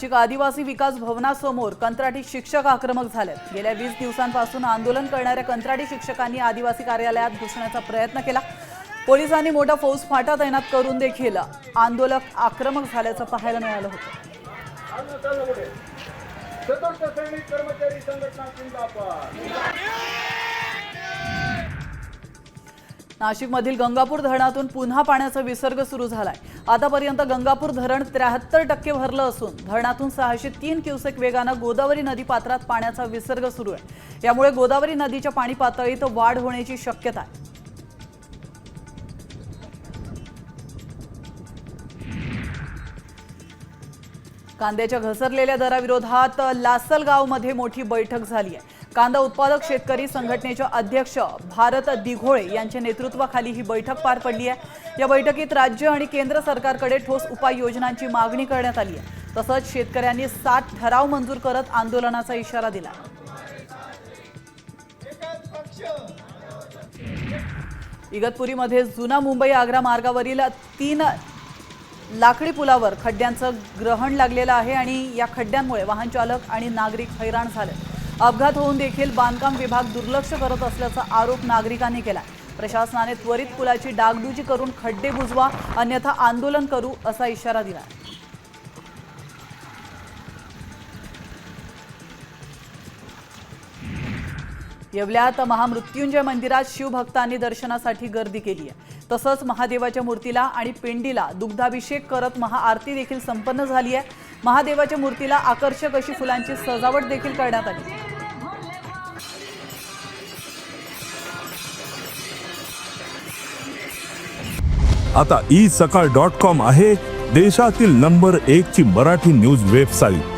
नाशिक आदिवासी विकास भवनासमोर कंत्राटी शिक्षक आक्रमक झालेत गेल्या वीस दिवसांपासून आंदोलन करणाऱ्या कंत्राटी शिक्षकांनी आदिवासी कार्यालयात घुसण्याचा प्रयत्न केला. पोलिसांनी मोठा फौज फाटा तैनात करून देखील आंदोलक आक्रमक झाल्याचं पाहायला मिळालं होतं. चतुर्थ कर्मचारी संघटना नाशिकमधील गंगापूर धरणातून पुन्हा पाण्याचा विसर्ग सुरू झालाय. आतापर्यंत गंगापूर धरण त्र्याहत्तर टक्के भरलं असून धरणातून सहाशे तीन क्युसेक वेगानं गोदावरी नदी पात्रात पाण्याचा विसर्ग सुरू आहे. यामुळे गोदावरी नदीच्या पाणी पातळीत वाढ होण्याची शक्यता आहे. कांद्याच्या घसरलेल्या दराविरोधात लासलगावमध्ये मोठी बैठक झाली आहे. कांदा उत्पादक शेतकरी संघटनेच्या अध्यक्ष भारत दिघोळे यांच्या नेतृत्वाखाली ही बैठक पार पडली आहे. या बैठकीत राज्य आणि केंद्र सरकारकडे ठोस उपाययोजनांची मागणी करण्यात आली आहे. तसंच शेतकऱ्यांनी सात ठराव मंजूर करत आंदोलनाचा इशारा दिला. इगतपुरीमध्ये जुना मुंबई आग्रा मार्गावरील तीन लाकडी पुलावर खड्ड्यांचं ग्रहण लागलेलं आहे आणि या खड्ड्यांमुळे वाहन चालक आणि नागरिक हैराण झाले. अपघात होऊन देखील बांधकाम विभाग दुर्लक्ष करत असल्याचा आरोप नागरिकांनी केला प्रशासनाने त्वरित पुलाची डागडुजी करून खड्डे बुजवा अन्यथा आंदोलन करू असा इशारा दिला येवल्यात महामृत्युंजय मंदिरात शिवभक्तांनी दर्शनासाठी गर्दी केली आहे. तसंच महादेवाच्या मूर्तीला आणि पिंडीला दुग्धाभिषेक करत महाआरती देखील संपन्न झाली आहे. महादेवाच्या मूर्तीला आकर्षक अशी फुलांची सजावट देखील करण्यात आली. आता ई सकाळ डॉट कॉम आहे देशातील नंबर एक ची मराठी न्यूज वेबसाईट